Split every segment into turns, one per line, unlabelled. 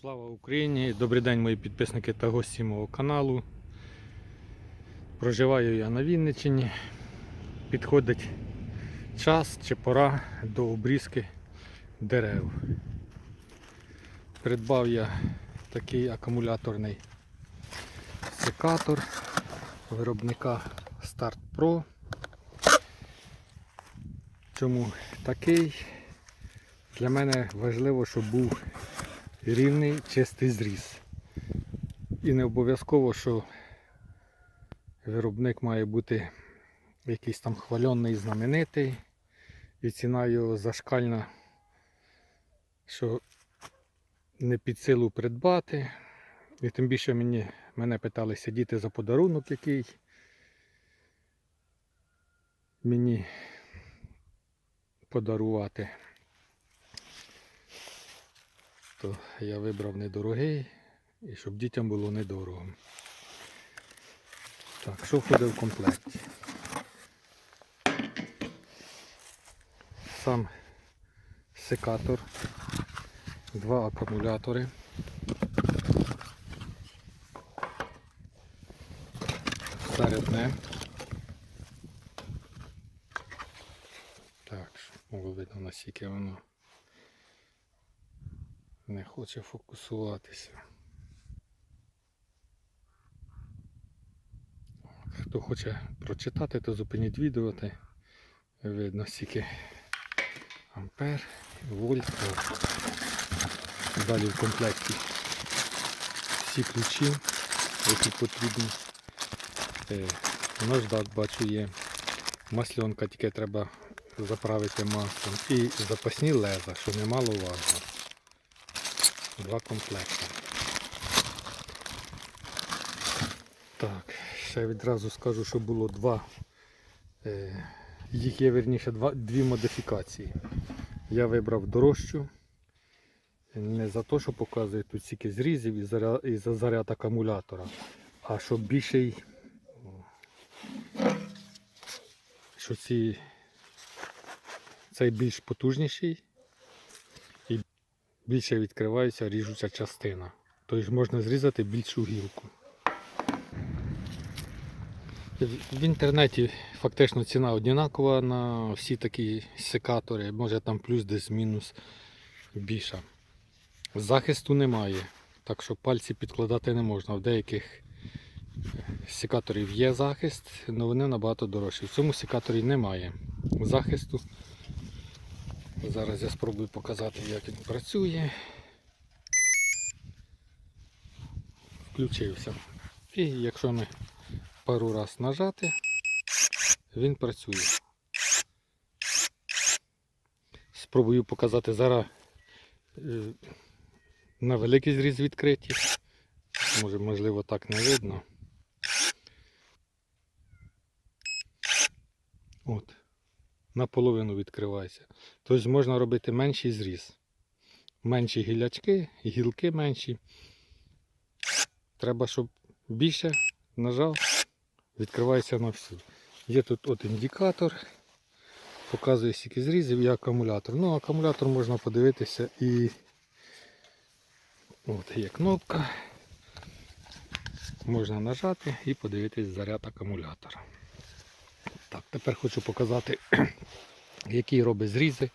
Слава Україні! Добрий день, мої підписники та гості мого каналу. Проживаю я на Вінниччині. Підходить час чи пора до обрізки дерев. Придбав я такий акумуляторний секатор виробника Start Pro. Чому такий? Для мене важливо, щоб був рівний чистий зріз. І не обов'язково, що виробник має бути якийсь там хвальонний, знаменитий, і ціна його зашкальна, що не під силу придбати. І тим більше мені, мене питалися діти за подарунок, який мені подарувати то я вибрав недорогий і щоб дітям було недорого. Так, що входить в комплекті? Сам секатор, два акумулятори. Зарядне. Так, було видно наскільки воно не хоче фокусуватися. Хто хоче прочитати, то зупиніть відео, видно скільки ампер, вольт. Далі в комплекті всі ключі, які потрібні. Е, Наждак бачу є. Масленка тільки треба заправити маслом. І запасні леза, що немаловажно. Два комплекти. Так, ще відразу скажу, що було два. Е, їх є верніше два, дві модифікації. Я вибрав дорожчу. Не за те, що показує тут стільки зрізів і заряд, і за заряд акумулятора, а щоб більший, що ці, цей більш потужніший більше відкривається ріжуча частина. Тобто можна зрізати більшу гілку. В інтернеті фактично ціна однакова на всі такі секатори, може там плюс десь мінус більша. Захисту немає, так що пальці підкладати не можна. В деяких секаторів є захист, але вони набагато дорожчі. В цьому секаторі немає захисту. Зараз я спробую показати, як він працює. Включився. І якщо ми пару раз нажати, він працює. Спробую показати зараз е, на великий зріз відкриті. Може, можливо, так не видно. От наполовину відкривається. Тобто можна робити менший зріз. Менші гілячки, гілки менші. Треба, щоб більше нажав, відкривається на всю. Є тут от індикатор, показує скільки зрізів і акумулятор. Ну, акумулятор можна подивитися і от є кнопка. Можна нажати і подивитись заряд акумулятора. Так, тепер хочу показати, які робить зрізи.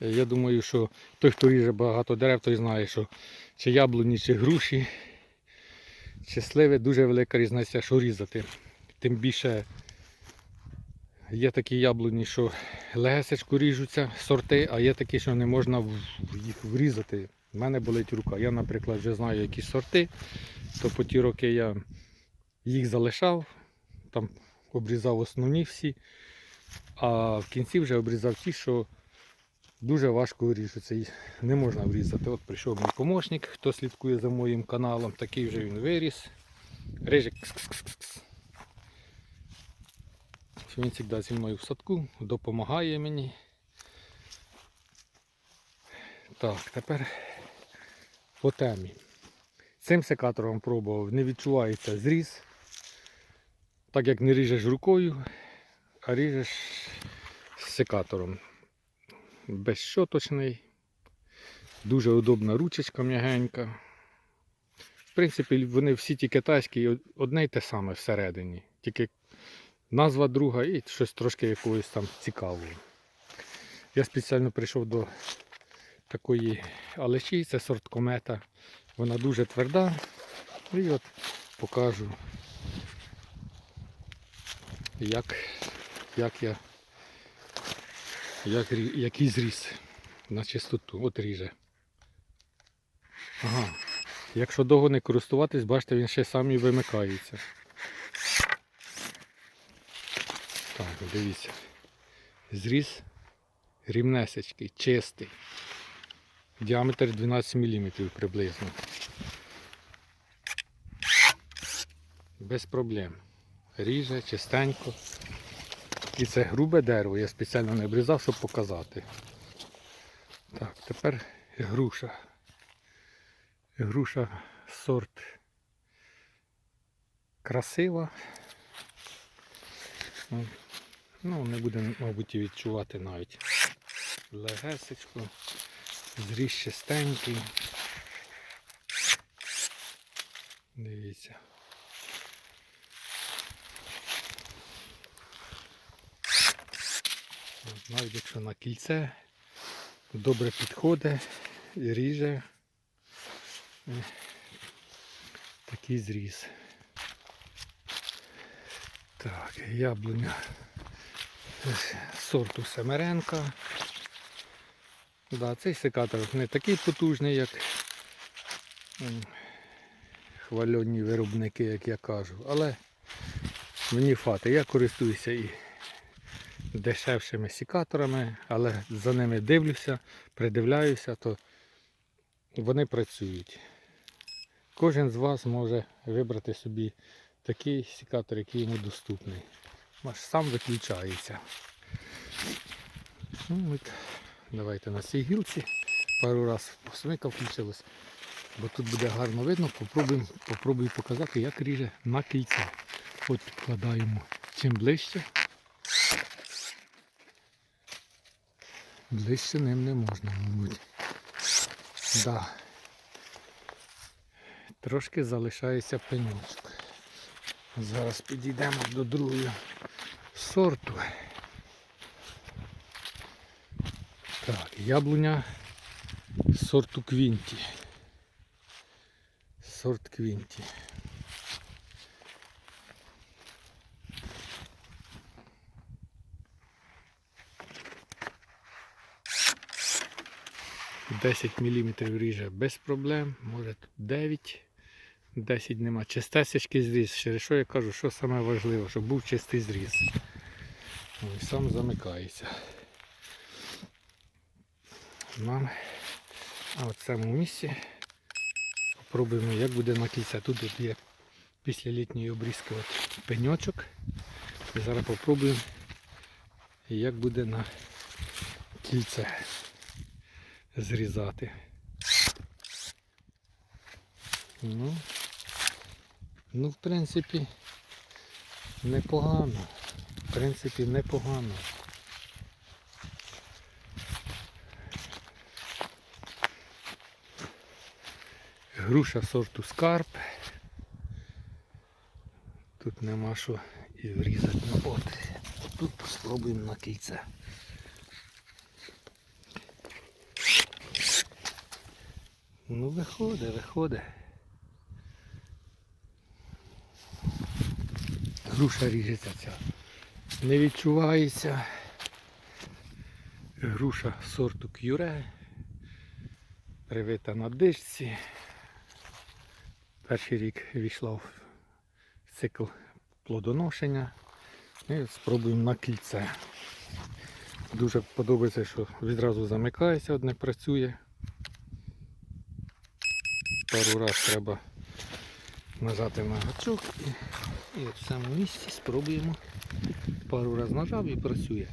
Е, Я думаю, що той, хто ріже багато дерев, той знає, що чи яблуні, чи груші, чи сливи дуже велика різниця, що різати. Тим більше є такі яблуні, що легесечку ріжуться сорти, а є такі, що не можна їх врізати. У мене болить рука. Я, наприклад, вже знаю які сорти, то по ті роки я їх залишав. Там обрізав основні всі, а в кінці вже обрізав ті, що дуже важко ріжуться. І не можна врізати. От прийшов мій помощник, хто слідкує за моїм каналом, такий вже він виріс. Рижик. Він завжди зі мною в садку, допомагає мені. Так, тепер по темі. Цим секатором пробував, не відчувається зріз. Так як не ріжеш рукою, а ріжеш секатором. Безщоточний. Дуже удобна ручечка м'ягенька. В принципі, вони всі ті китайські, одне й те саме всередині. Тільки назва друга і щось трошки якогось там цікавого. Я спеціально прийшов до такої алечі, це сорт комета. Вона дуже тверда. І от покажу, як, як я як, який зріс на чистоту. От ріже. Ага. Якщо довго не користуватись, бачите, він ще сам і вимикається. Так, дивіться. Зріз рівнесечкий, чистий. Діаметр 12 мм приблизно. Без проблем. Ріже, чистенько. І це грубе дерево, я спеціально не обрізав, щоб показати. Так, тепер груша. Груша сорт красива. Ну, не буде, мабуть, відчувати навіть легесечку. Зріж чистенький. Дивіться. Навіть якщо на кільце добре підходить і ріже е, такий зріз. Так, яблуня сорту Семеренка. Да, цей секатор не такий потужний, як хвальонні виробники, як я кажу, але мені фати. Я користуюся і дешевшими секаторами, але за ними дивлюся, придивляюся, то вони працюють. Кожен з вас може вибрати собі такий секатор, який йому доступний. Аж сам виключається. Ну, от, давайте на цій гілці. Пару раз посмика включилась, бо тут буде гарно видно. Попробуємо, попробую показати, як ріже на кільце. От підкладаємо чим ближче. Ближче ним не можна, мабуть. Да. Трошки залишається пенючок. Зараз підійдемо до другого сорту. Так, яблуня сорту Квінті. Сорт Квінті. Десять міліметрів ріже без проблем, може тут 9. 10 нема. Чистесечки зріз. Через що я кажу, що саме важливо, щоб був чистий зріз. Ось сам замикається. Нам а от в цьому місці попробуємо, як буде на кільце. Тут от є після літньої обрізки от пеньочок. І зараз попробуємо, як буде на кільце зрізати. Ну, ну, в принципі, непогано. В принципі, непогано. Груша сорту скарб. Тут нема що і врізати. Ну, от, тут спробуємо на кільце. Ну виходить, виходить. Груша ріжеться ця. Не відчувається. Груша сорту кюре. Привита на дишці. Перший рік війшла в цикл плодоношення. І спробуємо на кільце. Дуже подобається, що відразу замикається, одне працює. Пару раз треба нажати на гачок і, і в цьому місці спробуємо. Пару раз нажав і працює.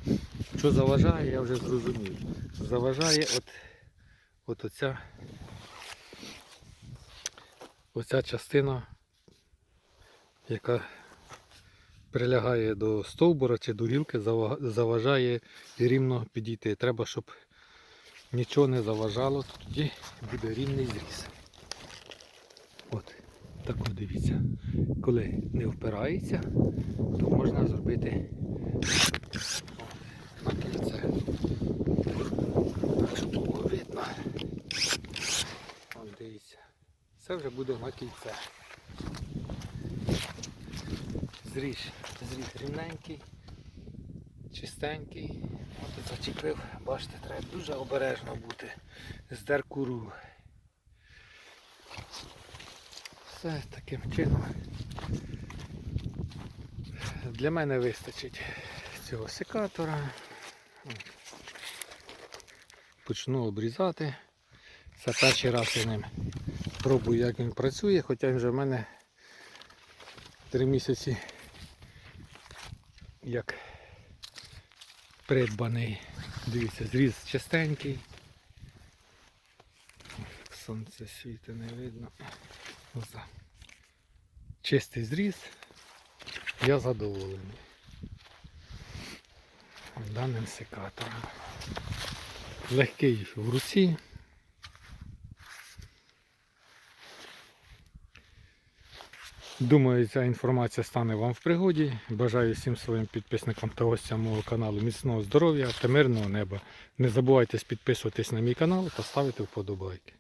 Що заважає, я вже зрозумів. Заважає от, от оця, оця частина, яка прилягає до стовбура чи до гілки, заважає рівно підійти. Треба, щоб нічого не заважало, тоді буде рівний зріз. От. Отако дивіться. Коли не впирається, то можна зробити на кільце. Так, щоб було видно. От дивіться. Це вже буде на кільце. Зріж, зріж рівненький, чистенький. От зачепив. Бачите, треба дуже обережно бути. Здер куру. Все таким чином. Для мене вистачить цього секатора. Почну обрізати. Це перший раз я ним пробую, як він працює, хоча він вже в мене три місяці як придбаний. Дивіться, зріз чистенький. Сонце світи не видно. Ось. Чистий зріз. Я задоволений. Даним секатором. Легкий в руці. Думаю, ця інформація стане вам в пригоді. Бажаю всім своїм підписникам та гостям мого каналу міцного здоров'я та мирного неба. Не забувайте підписуватись на мій канал та ставити вподобайки.